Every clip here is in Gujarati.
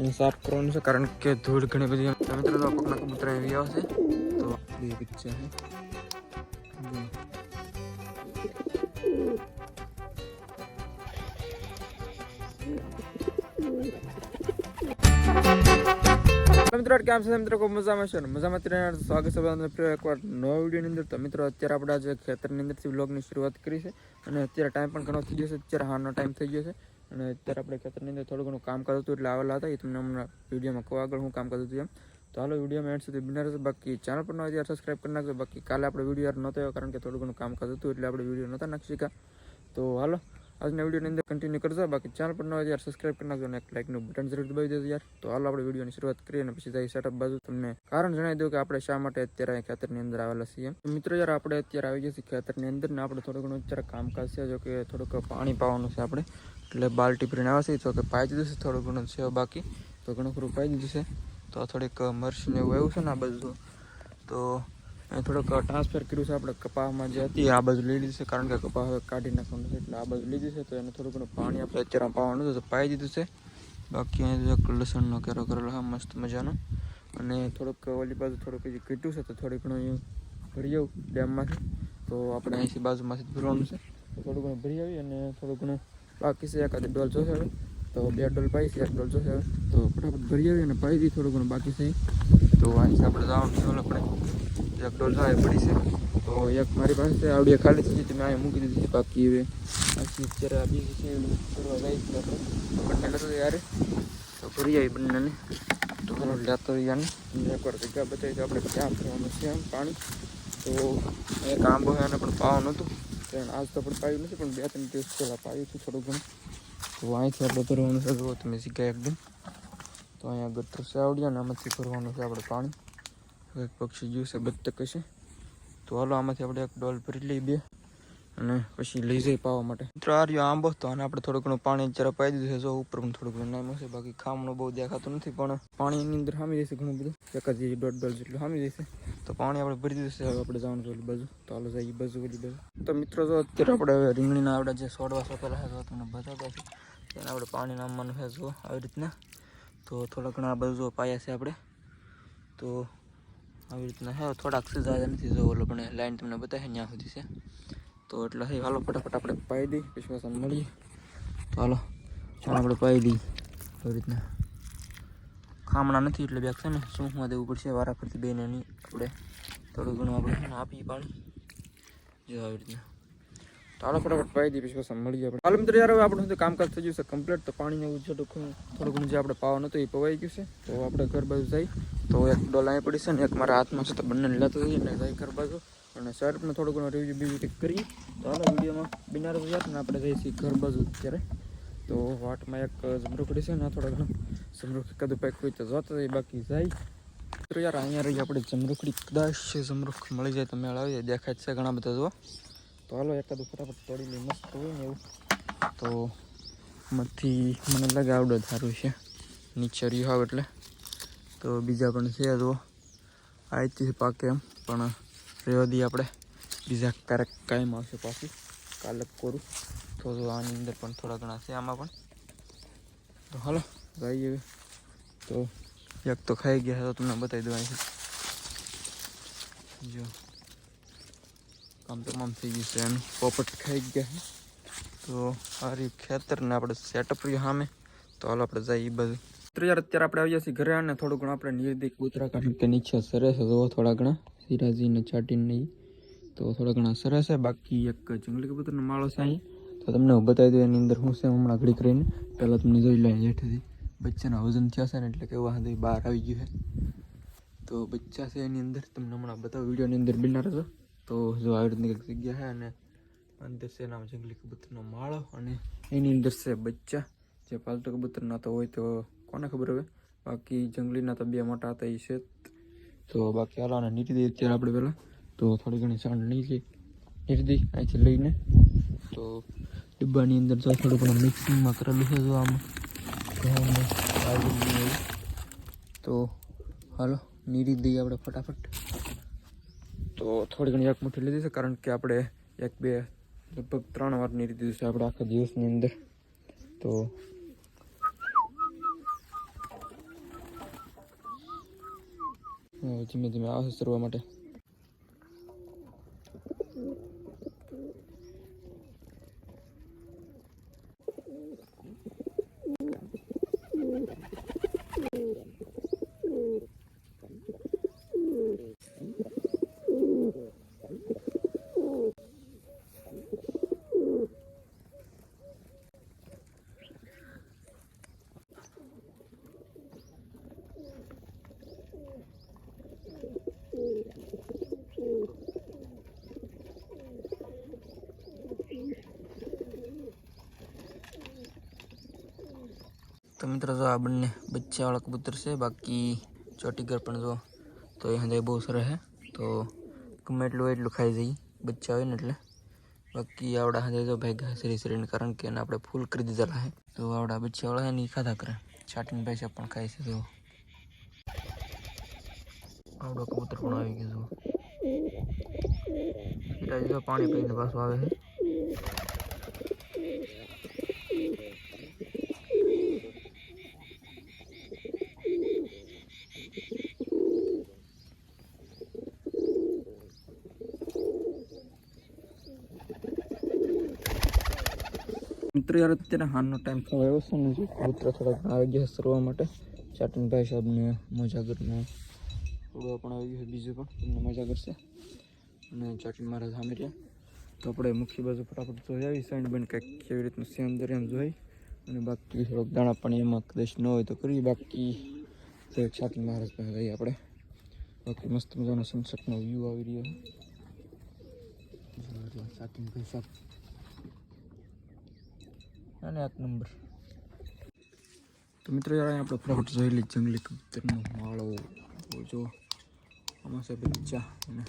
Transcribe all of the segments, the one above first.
એને સાફ કરવાનું છે કારણ કે ધૂળ ઘણી બધી તો મિત્રો તો પગના કબૂતરા એવી આવશે તો બે પિક્ચર છે જો. તો મિત્રો કેમ છે મિત્રો ખૂબ મજામાં છે ને મજામાં અત્યારે સ્વાગત છે બધાનું ફરી એકવાર નવા વિડીયોની અંદર તો મિત્રો અત્યારે આપણે આજે ખેતરની અંદરથી વ્લોગની શરૂઆત કરી છે, અને અત્યારે ટાઈમ પણ ઘણો થઈ ગયો છે, અત્યારે હારનો ટાઈમ થઈ ગયો છે. અને અત્યારે આપણે ખેતરની અંદર થોડું ઘણું કામ કરતું હતું એટલે આવેલા હતા. એ તમને હમણાં વિડીયોમાં કહું આગળ હું કામ કરતું હતું એમ. તો હાલો વિડીયોમાં એન્ડ સુધી બિના બાકી ચેનલ પર ન હોય ત્યારે કરી નાખજો. બાકી કાલે આપણે વીડિયો યાર નહોતો કારણ કે થોડું ઘણું કામ કરતું હતું એટલે આપણે વીડિયો નહોતા નાખી શક્યા. તો હાલો, આજના વિડીયોની અંદર કન્ટિન્યુ કરજો. બાકી ચેનલ પર ન હોય ત્યારે કરી નાખજો અને એક લાઇકનું બટન જરૂર દબાવી દેજો યાર. તો હાલો, આપણે વિડીયોની શરૂઆત કરીએ અને પછી જાય સેટઅપ બાજુ. તમને કારણ જણાવી દઉં કે આપણે શા માટે અત્યારે ખેતરની અંદર આવેલા છીએ મિત્રો યાર, આપણે અત્યારે આવી ગયા છીએ ખેતરની અંદર ને આપણે થોડું ઘણું અત્યારે કામકાજ છે જો કે થોડુંક પાણી પાવાનું છે આપણે. એટલે બાલટી ભરીને આવશે તો કે પાઈ દીધું છે, થોડું ઘણું છે બાકી. તો ઘણું ખરું પાઈ દીધું છે. તો થોડીક મરચને એવું આવ્યું છે ને આ બધું. તો અહીં થોડુંક ટ્રાન્સફર કર્યું છે આપણે કપાસમાં જે હતી, આ બાજુ લીધી છે, કારણ કે કપાસ હવે કાઢી નાખવાનું છે, એટલે આ બાજુ લીધી છે, તો એને થોડું ઘણું પાણી આપણે અત્યારે પાવાનું તો પાઈ દીધું છે. બાકી અહીં લસણનો કેરો કરેલો, હા, મસ્ત મજાનો. અને થોડુંક ઓલી બાજુ થોડુંક હજી કીટ્યું છે, તો થોડું ઘણું અહીં ભરી આવું ડેમમાંથી. તો આપણે અહીંથી બાજુમાંથી ભરવાનું છે. તો થોડું ઘણું ભરી આવી અને થોડું ઘણું બાકી છે એકાદ ડોલ જોશે હવે. તો બે ડોલ પાઈ છે, એક ડોલ જોશે તો ફટાફટ ભરી આવી અને પાઈ દઈ થોડું ઘણું બાકી છે. તો અહીંથી આપણે જવાનું છે આપણે એક ડોલ જાય પડી છે. તો એક મારી પાસે આવડી ખાલી છે તમે અહીંયા મૂકી દીધી છે, બાકી હવે પછી અત્યારે આ બીજી છે કરવા જાય બંને લેતો યારે. તો ભરી આવી બંનેને. તો ચાલો લેતો યાને એકવાર જગ્યા બતાવી આપણે ક્યાં ફરવાનું છે પાણી. તો એક આંબો એને પણ પાવાનું હતું. પણ આજ તો પણ પાયું નથી, પણ બે ત્રણ દિવસ પહેલાં પાયું હતું થોડું ઘણું. તો અહીંથી આપણે ભરવાનું છે. જુઓ તમે શીખાય એકદમ. તો અહીંયા ગટર છે આવડ્યા ને આમાંથી ભરવાનું છે આપણે પાણી. એક પક્ષી જ્યું છે બત્તક હશે. તો હાલો, આમાંથી આપણે એક ડોલ ભરી લઈ બે અને પછી લઈ જઈ પાવા માટે. મિત્રો, આ રહ્યો આંબો. તો અને આપણે થોડું ઘણું પાણી જરા પાઈ દીધું છે. જો ઉપર પણ થોડું ઘણું નામ હશે. બાકી ખામણું બહુ દેખાતું નથી, પણ પાણીની અંદર સામી જશે ઘણું બધું. એક જ દોઢ ડોલ જેટલું સામી જશે. તો પાણી આપણે ભરી દીધું છે. હવે આપણે જવાનું છે બાજુ. તો હાલો જઈએ બાજુ ઓલી બાજુ. તો મિત્રો જો અત્યારે આપણે હવે રીંગણીના આપણે જે સોડવા સોપેલા છે તમને બતાવતા છે. તેને આપણે પાણી નામવાનું છે, જો, આવી રીતના. તો થોડા ઘણા બાજુ પાયા છે આપણે. તો આવી રીતના હે થોડાક સીધા નથી જો ઓલો પણ લાઈન તમને બતાવે ત્યાં સુધી છે. તો એટલે હે, હાલો, ફટાફટ આપણે પાઈ દઈ પછી પાછા મળીએ. તો હાલો આપણે પાઈ દઈએ આવી રીતના. ખામણા નથી એટલે બેગ છે ને સૂંખમાં દેવું પડશે? વારા ફરતી બેને નહીં આપણે થોડું ઘણું આપણે આપીએ પાણી જો આવી રીતના. હાલો ફટાફટ પાઈ દઈએ, પછી મળીએ આપણે. હાલ મિત્રો, યાર હવે આપણું બધું કામકાજ થઈ ગયું છે કમ્પ્લીટ તો પાણીને એવું છે થોડું ઘણું જે આપણે પાવાનું હતું એ પવાઈ ગયું છે. તો આપણે ઘર બાજુ જઈ, તો એક ડોલ અહીં પડી છે ને, એક મારા હાથમાં છે તો બંને લેતો જઈએ ને, જઈ ઘર બાજુ. અને શર્ટનું થોડું ઘણું રિવ્યુ બીજું કંઈક કરીએ. તો હાલો વિડીયોમાં બિનાર યાર આપણે જઈશું ઘર બાજુ અત્યારે. તો વાટમાં એક જમરૂખડી છે ને થોડા ઘણા જમરૂખ કદું પેક હોય તો જોતા જાય બાકી જાય. તો યાર અહીંયા રહી આપણે જમરૂખડી કદાચ જમરૂખ મળી જાય તો મેળ આવી જાય, દેખાય છે ઘણા બધા જો તો હાલો એકાદ ફટાફટ તોડી લઈ મસ્ત હોય ને એવું. તો મથી મને લાગે આવડે સારું છે. નીચે રહ્યું આવે એટલે. તો બીજા પણ છે જો આઈથી પાકે એમ, પણ રહેવા દઈએ આપણે. બીજા ક્યારેક કાયમ આવશે પાછું. કાલે કરું. તો આની અંદર પણ થોડા ઘણા છે આમાં પણ. તો હાલો જઈએ હવે. તો એક તો ખાઈ ગયા તો તમને બતાવી દઉં અહીંથી જો. કામ તમામ થઈ ગયું છે, એમ પોપટ ખાઈ ગયા છે. તો આ રહ્યું ખેતરને આપણે સેટઅપ રહ્યું સામે. તો હાલો આપણે જઈએ બધું તો યાર, અત્યારે આપણે આવ્યા છીએ ઘરે અને થોડું ઘણું આપણે નિર્દિક કૂતરા કારણ કે નીચે સરસ જોવો થોડા ઘણા. સિરાજીને ચાટીને નહીં. તો થોડા ઘણા સરસ છે, બાકી એક જંગલી કબૂતરનો માળો છે અહીં. તો તમને હું બતાવી દઉં એની અંદર શું છે હમણાં ઘડી કરીને પહેલાં તમને જોઈ લઈએ જેઠેથી બચ્ચાના વજન થયા છે ને એટલે કે વાંધો બહાર આવી ગયું છે. તો બચ્ચા છે એની અંદર, તમને હમણાં બતાવું, વિડીયોની અંદર બિલનાર હતો. તો જો આવી રીતની કંઈક જગ્યા છે અને અંદર છે નામ જંગલી કબૂતરનો માળો અને એની અંદર છે બચ્ચા. જે પાલતુ કબૂતરના તો હોય તો કોને ખબર હવે? બાકી જંગલીના તો બે મોટા હતા એ છે તો બાકી હાલો અને દઈએ અત્યારે આપણે પહેલાં. તો થોડી ઘણી સાંડ નહીં લઈ નીરદી અહીંથી લઈને. તો डिब्बा अंदर जो थोड़ा अपना मिक्सिंग में कर लूँ जो आम। तो हलो, नीरी दी अपने फटाफट। तो थोड़ी घनी एक मुठी ली दी से, कारण कि आप एक बे, लगभग त्राण वर नीरी दी से आप आखा दिवस अंदर। तो धीमे धीमे आ शुरू તો મિત્રો જો આ બંને બચ્ચાવાળા કબૂતર છે બાકી ચોટીગર પણ જો તો એ હંધાઈ બહુ સરસ છે તો ગમે એટલું હોય એટલું ખાઈ જઈએ બચ્ચા હોય ને એટલે બાકી આવડા હંધાઈ જો ભેગા શરી શરીરને કારણ કે એને આપણે ફૂલ કરી દીધેલા છે તો આવડા બચ્ચાવાળા છે ને ઈ ખાધા કરે છાટીને પૈસા પણ ખાય છે તો આવડો કબૂતર પણ આવી ગયો જો એટલે જો પાણી પીને પાછું આવે છે મિત્રો, યાર, અત્યારે હાનનો ટાઈમ થયો આવ્યો છે ને કબૂતર થોડાક આવી ગયા સરવા માટે. ચાટનભાઈ સાહેબને મજા કરીને થોડું પણ આવી ગયું બીજું પણ, તમને મજા કરશે. અને ચાટન મારા સામે રહ્યા. તો આપણે મુખ્ય બાજુ ફટાફટ જોઈ આવી, સાઈડ બન કંઈક કેવી રીતનું છે અંદર એમ જોઈ. અને બાકી થોડોક દાણા પાણી એમાં કદાચ ન હોય તો કરી બાકી તો ચાટન મહારાજ પાસે જઈએ આપણે. બાકી મસ્ત મજાનો સનસેટનો વ્યૂ આવી રહ્યો છે. ચાટનભાઈ સાહેબ અને એક નંબર તો મિત્રો યાર અહીંયા આપણે ફટાફટ જોઈ લઈએ જંગલી કબૂતરનો માળો જો આમાં છે બચ્ચા અને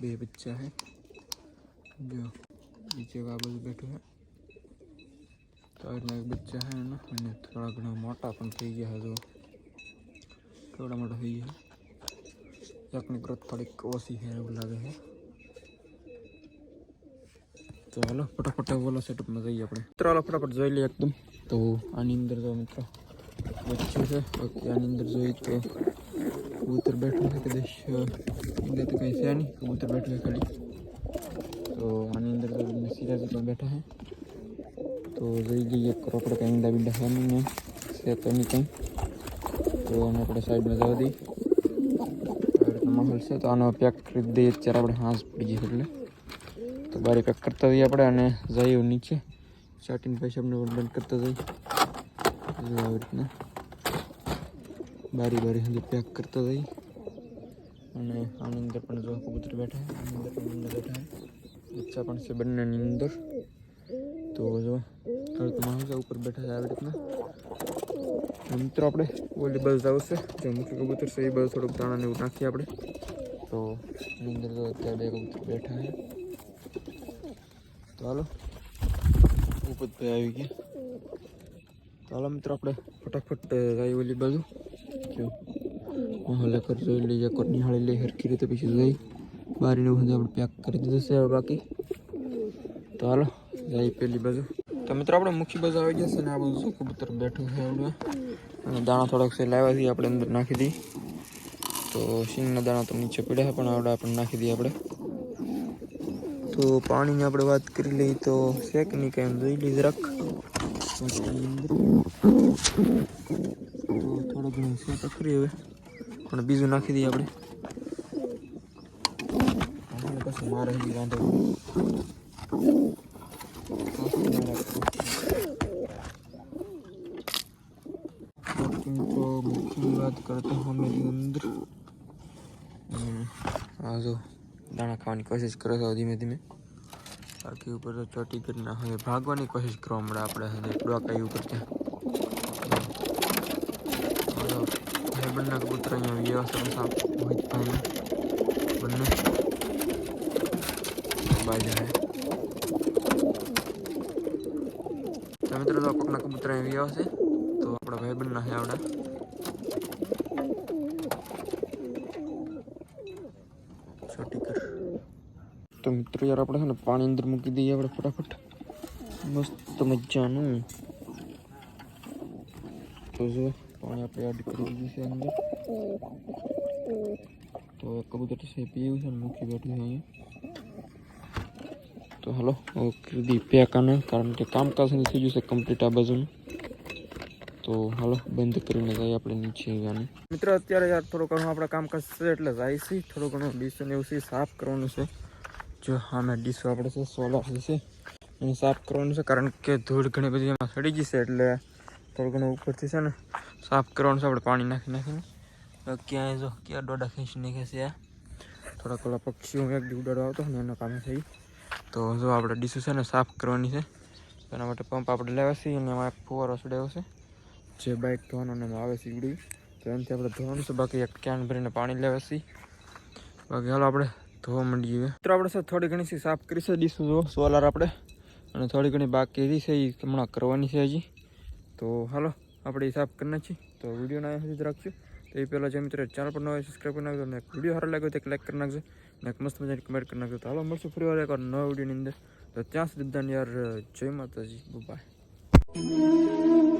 બે બચ્ચા છે જો નીચે આ બધું બેઠું છે સાઈડમાં એક બચ્ચા છે એના અને થોડા ઘણા મોટા પણ થઈ ગયા છે જો થોડા મોટા થઈ ગયા એકની ગ્રોથ થોડીક ઓછી છે એવું લાગે છે તો હાલો, ફટાફટ ઓલો સેટઅપમાં જઈએ આપણે. મિત્રો, હાલો, ફટાફટ જોઈ લઈએ એકદમ. તો આની અંદર જો મિત્રો બચ્ચું છે, બાકી આની અંદર જોઈએ તો કબૂતર બેઠું છે કદાચ અંદર તો કંઈ છે નહીં, કબૂતર બેઠું છે ખાલી. તો આની અંદર તો સિરાજી પણ બેઠા છે. તો જોઈ લઈએ આપણે કંઈ ઈંડા બીંડા છે નહીં છે તો નહીં કંઈ. તો આને આપણે સાઈડમાં જવા દઈએ. માહોલ છે, તો આનો પેક ખરીદી દઈએ, અત્યારે આપણે હાંસ પડી જઈએ એટલે. તો બારી પેક કરતા જઈએ આપણે અને જઈએ નીચે. ચાટીને પૈસા અમને બંધ કરતા જઈએ. આવી રીતના. બારી બારી સુધી પેક કરતા જઈએ. અને આની અંદર પણ જો કબૂતર બેઠા છે, આની અંદર પણ બંને બેઠા છે. બચ્ચા પણ છે બંનેની અંદર. તો જો, હવે તો માણસો ઉપર બેઠા છે આવી રીતના. મિત્રો આપણે ઓલી બસ આવશે. જે મુખ્ય કબૂતર છે એ બસ થોડુંક દાણાને એવું નાખીએ આપણે. તો એની અંદર અત્યારે બે કબૂતર બેઠા છે. તો હાલો ઉપતભાઈ આવી ગયા તો હાલો મિત્રો આપણે ફટાફટ જઈએ ઓલી બાજુ જો માહોલે કર જોઈ લઈએ કોટ નિહાળી લઈએ હરખી રીતે પછી જઈ બારીને બધું આપણે પેક કરી દીધું છે હવે બાકી તો હાલો જઈએ પેલી બાજુ તો મિત્રો આપણે મુખ્ય બાજુ આવી ગયા છે ને આ બધું શું કબૂતર બેઠું છે આપણે અને દાણા થોડાક છે લાવ્યા છીએ આપણે અંદર નાખી દઈએ તો સિંગના દાણા તો નીચે પડ્યા છે પણ આવડા આપણે નાખી દઈએ આપણે તો પાણીની આપણે વાત કરી લઈએ તો છે કે નહીં કાંઈ જોઈ લઈએ જરાક. થોડો ઘણો છે તો ખરી હવે. પણ બીજું નાખી દઈએ આપણે. પછી મારે હજી વાંધો વાત કરતા હમેની અંદર. આ જો. દાણા ખાવાની કોશિશ કરે છે ધીમે ધીમે બાકી ઉપર તો ચોટી કરી ના હવે ભાગવાની કોશિશ કરવા મળે આપણે હવે ડોકાઈ ઉપર ત્યાં હવે ભાઈ બંને કબૂતર અહીંયા વ્યવસ્થા સાફ મોહિતભાઈ બંને બાજા હે તો મિત્રો તો પગના કબૂતર અહીંયા વ્યવ છે તો આપણા ભાઈ બંને છે આવડા છોટી કર તો મિત્રો યાર આપણે છે ને પાણી અંદર મૂકી દઈએ આપણે ફટાફટ મસ્ત મજાનું તો જો પાણી આપણે એડ કરી દીધું છે અંદર તો એક કબૂતર છે પીવું છે ને મૂકી બેઠું છે અહીંયા તો હાલો હવે કરી દઈએ પેક આને કારણ કે કામકાજ નથી થઈ ગયું છે કમ્પ્લીટ આ બાજુનું તો હાલો બંધ કરીને જઈએ આપણે નીચે આને મિત્રો અત્યારે યાર થોડું ઘણું આપણે કામકાજ છે એટલે જાય છે, થોડું ઘણું ડીશ ને એવું છે, સાફ કરવાનું છે. જો હા મેં ડીશો આપણે છે સોલર છે એને સાફ કરવાનું છે, કારણ કે ધૂળ ઘણી બધી એમાં સડી છે, એટલે થોડું ઘણું ઉપરથી છે ને સાફ કરવાનું છે, આપણે પાણી નાખી નાખીને. ક્યાંય જો, ક્યાં દોડા ખેંચી નાખે છે થોડાક ઓલા પક્ષીઓ એક દી ઉડાડવા આવતો ને એના કામે થઈ તો જો આપણે ડીશું છે ને સાફ કરવાની છે. એના માટે પંપ આપણે લેવા છીએ અને એમાં એક ફુવારો ચડાવ્યો છે. જે બાઇક ધોવાનું એમાં આવે છે ઉડી તો એનાથી આપણે ધોવાનું છે, બાકી એક કેન ભરીને પાણી લેવા છીએ બાકી હાલો આપણે ધોવા જઈએ મિત્રો, આપણે છે થોડી ઘણી સાફ કરી છે, ડીશું જો સોલાર આપણે. અને થોડી ઘણી બાકી રહી છે એ હમણાં કરવાની છે હજી. તો હાલો, આપણે સાફ કરી નાખીએ. તો વિડીયોને અહીંયા સુધી રાખશું તો એ પહેલાં જે મિત્રો ચેનલ પર ન હોય સબસ્ક્રાઈબ કરી નાખજો. અને વીડિયો સારો લાગ્યો તો એક લાઈક કરી નાખજો. અને એક મસ્ત મજાની કમેન્ટ કરી નાખજો. તો હાલો, મળશું ફરી વાર એકવાર નવા વિડીયોની અંદર. તો ત્યાં સુધી યાર, જય માતાજી. બાય